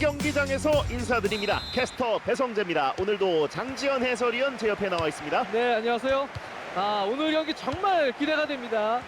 경기장에서 인사드립니다. 캐스터 배성재입니다. 오늘도 장지현 해설위원 제 옆에 나와 있습니다. 네, 안녕하세요. 아, 오늘 경기 정말 기대가 됩니다.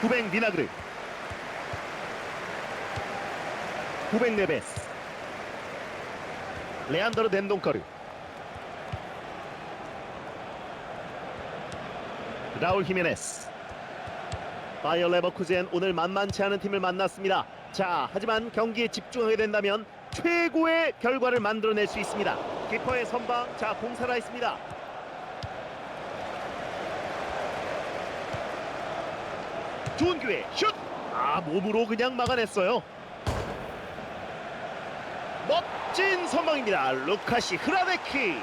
구백 미나그르 구백 네베스 레안더르 덴동커르 라울 히메네스 바이어 레버쿠젠 오늘 만만치 않은 팀을 만났습니다. 자 하지만 경기에 집중하게 된다면 최고의 결과를 만들어낼 수 있습니다. 키퍼의 선방 자 공 살아 있습니다. 좋은 기회 슛! 아 몸으로 그냥 막아냈어요. 멋진 선방입니다. 루카시 흐라데키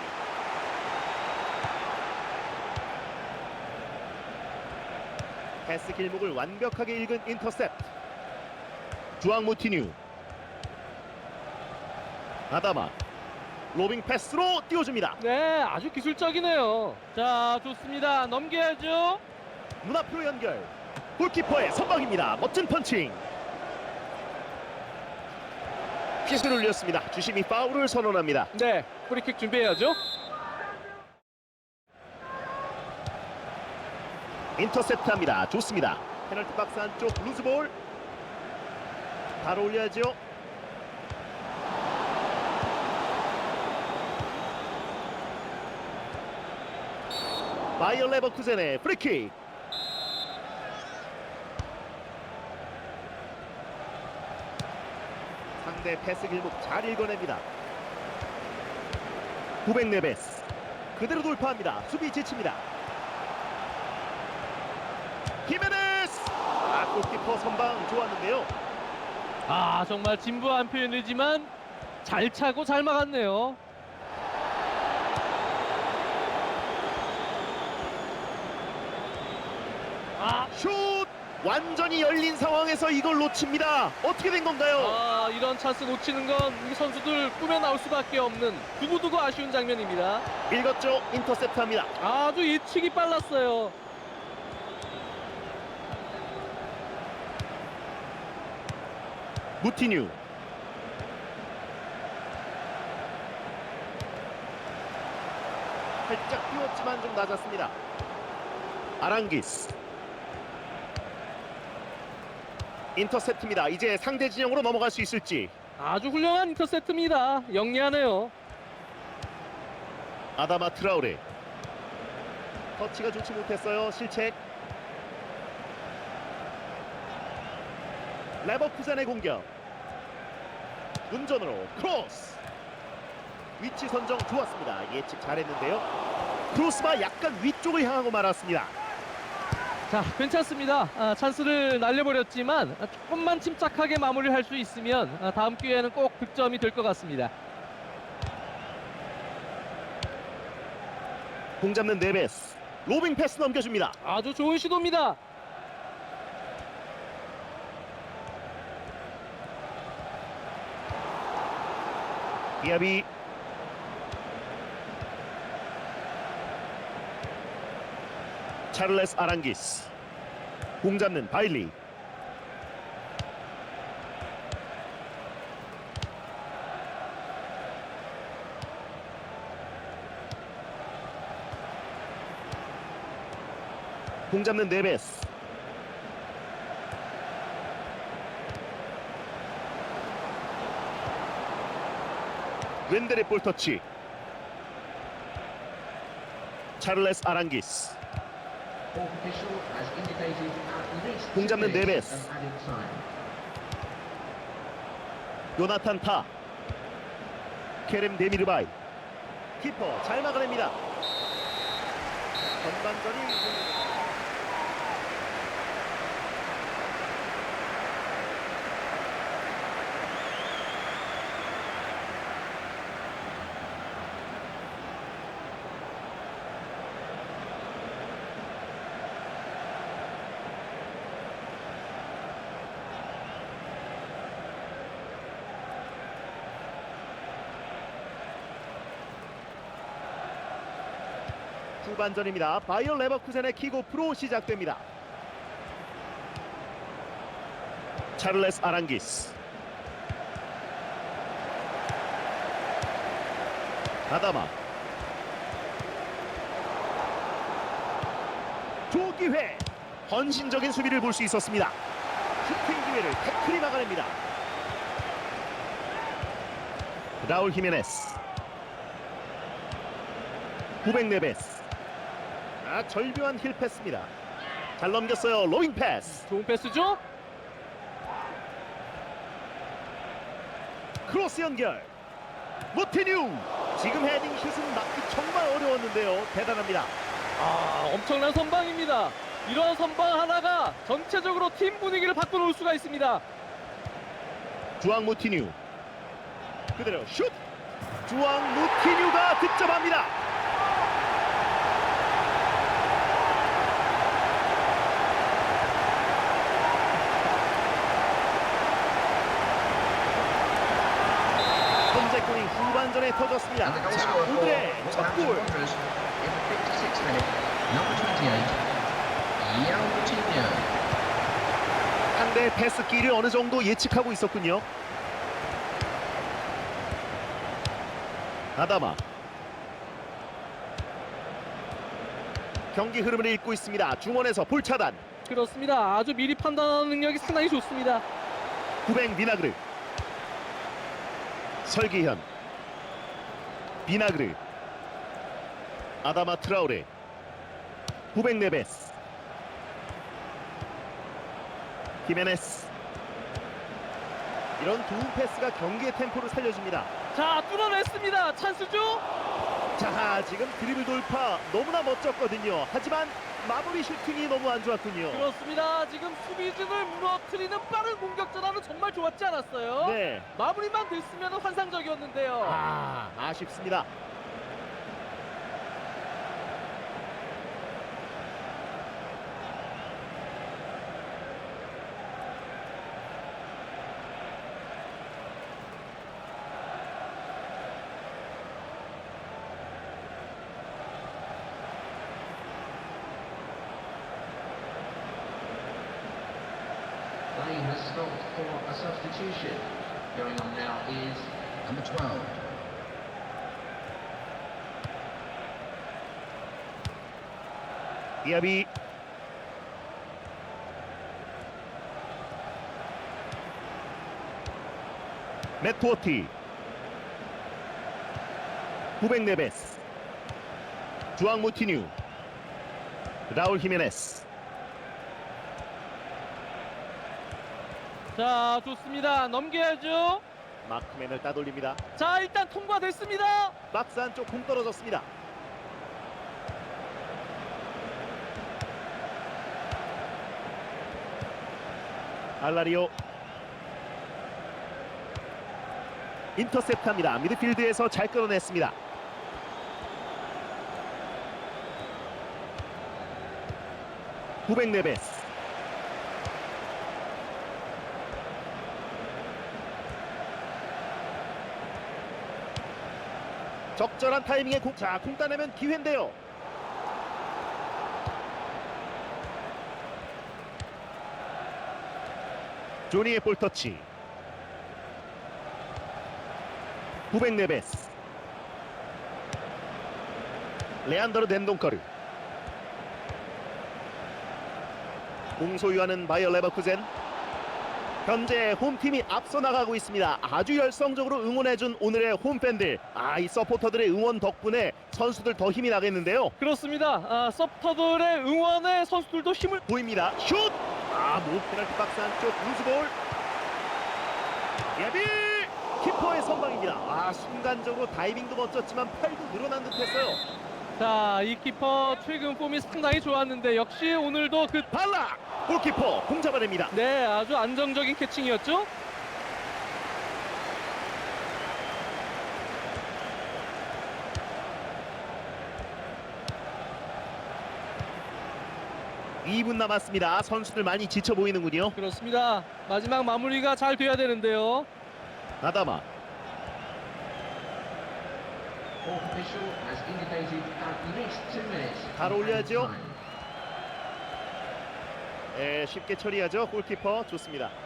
패스 길목을 완벽하게 읽은 인터셉트. 주앙 무티뉴. 아다마. 로빙 패스로 띄워줍니다. 네, 아주 기술적이네요. 자, 좋습니다. 넘겨야죠. 눈앞으로 연결. 골키퍼의 선방입니다. 멋진 펀칭. 핏을 올렸습니다. 주심이 파울을 선언합니다. 네, 프리킥 준비해야죠. 인터셉트합니다. 좋습니다. 페널티 박스 안쪽 루즈볼. 바로 올려야죠. 바이어 레버쿠젠의 프리킥. 상대 패스 길목 잘 읽어냅니다. 900 네베스. 그대로 돌파합니다. 수비 지칩니다 히메네스! 아 골키퍼 선방 좋았는데요. 아, 정말 진부한 표현이지만 잘 차고 잘 막았네요. 아, 슛! 완전히 열린 상황에서 이걸 놓칩니다. 어떻게 된 건가요? 아, 이런 찬스 놓치는 건 이 선수들 꿈에 나올 수밖에 없는 두고두고 아쉬운 장면입니다. 읽었죠? 인터셉트합니다. 아주 예측이 빨랐어요. 무티뉴. 살짝 뛰었지만 좀 낮았습니다. 아랑기스. 인터셉트입니다. 이제 상대 진영으로 넘어갈 수 있을지. 아주 훌륭한 인터셉트입니다. 영리하네요. 아다마 트라우레. 터치가 좋지 못했어요. 실책. 레버쿠젠의 공격 운전으로 크로스 위치 선정 좋았습니다 예측 잘했는데요 크로스가 약간 위쪽을 향하고 말았습니다 자, 괜찮습니다. 아, 찬스를 날려버렸지만 아, 조금만 침착하게 마무리를 할수 있으면 아, 다음 기회에는 꼭 득점이 될 것 같습니다. 공 잡는 네베스 로빙 패스 넘겨줍니다 아주 좋은 시도입니다. 디아비. 차를레스 아랑기스. 공 잡는 바일리. 공 잡는 네베스 웬델의 볼터치. 차를레스 아랑기스. 공 잡는 네베스. 요나탄 타. 케렘 데미르바이. 키퍼 잘 막아냅니다. 전반전이 후반전입니다. 바이어 레버쿠젠의 킥오프로 시작됩니다. 차를레스 아랑기스. 아다마. 조기회. 헌신적인 수비를 볼 수 있었습니다. 슈팅 기회를 태클이 막아냅니다. 라울 히메네스. 후백 네베스 아 절묘한 힐 패스입니다. 잘 넘겼어요. 로잉 패스. 좋은 패스죠? 크로스 연결. 모티뉴. 지금 헤딩 슛은 막기 정말 어려웠는데요. 대단합니다. 아, 엄청난 선방입니다. 이러한 선방 하나가 전체적으로 팀 분위기를 바꿔놓을 수가 있습니다. 주앙 모티뉴. 그대로 슛. 주앙 모티뉴가 득점합니다 현재 골이 후반 전에 터졌습니다 자 오늘의 첫골 Wanderers in the 56th minute, number 28, Yan Coutinho. 상대 패스끼를 어느 정도 예측하고 있었군요. 아다마 경기 흐름을 읽고 있습니다. 중원에서 볼 차단. 그렇습니다. 아주 미리 판단하는 능력이 상당히 좋습니다. 구뱅 비나그르 설기현 비나그르 아다마 트라우레 구뱅 네베스 히메네스 이런 좋은 패스가 경기의 템포를 살려줍니다. 자, 뚫어냈습니다. 찬스죠? 자 지금 드리블 돌파 너무나 멋졌거든요. 하지만 마무리 슈팅이 너무 안 좋았군요. 그렇습니다. 지금 수비진을 무너뜨리는 빠른 공격 전환은 정말 좋았지 않았어요? 네. 마무리만 됐으면 환상적이었는데요. 아 아쉽습니다. substitution. Going on now is number 12. 이아비 메토티 후백 네베스 주앙 모티뉴 라울 히메네스 자, 좋습니다. 넘겨야죠. 마크맨을 따돌립니다 자, 일단 통과됐습니다. 박스 안쪽 공 떨어졌습니다 알라리오 인터셉트합니다 미드필드에서 잘 끌어냈습니다 후백 네베스 적절한 타이밍에 공, 자, 공 따내면 기회인데요. 조니의 볼터치. 후백 네베스. 레안더르 덴동커르. 공 소유하는 바이어 레버쿠젠. 현재 홈팀이 앞서 나가고 있습니다. 아주 열성적으로 응원해준 오늘의 홈팬들. 아, 이 서포터들의 응원 덕분에 선수들 더 힘이 나겠는데요. 그렇습니다. 아, 서포터들의 응원에 선수들도 힘을 보입니다. 슛! 아, 모 페널티 박스 안쪽 루즈볼. 예비! 키퍼의 선방입니다. 아, 순간적으로 다이빙도 멋졌지만 팔도 늘어난 듯했어요. 자, 이 키퍼 최근 폼이 상당히 좋았는데 역시 오늘도 그 발라! 골키퍼 공 잡아냅니다. 네, 아주 안정적인 캐칭이었죠. 이 2분 남았습니다. 선수들 많이 지쳐 보이는군요. 그렇습니다. 마지막 마무리가 잘 돼야 되는데요. minutes. 바로 올려야죠. 예, 쉽게 처리하죠. 골키퍼 좋습니다.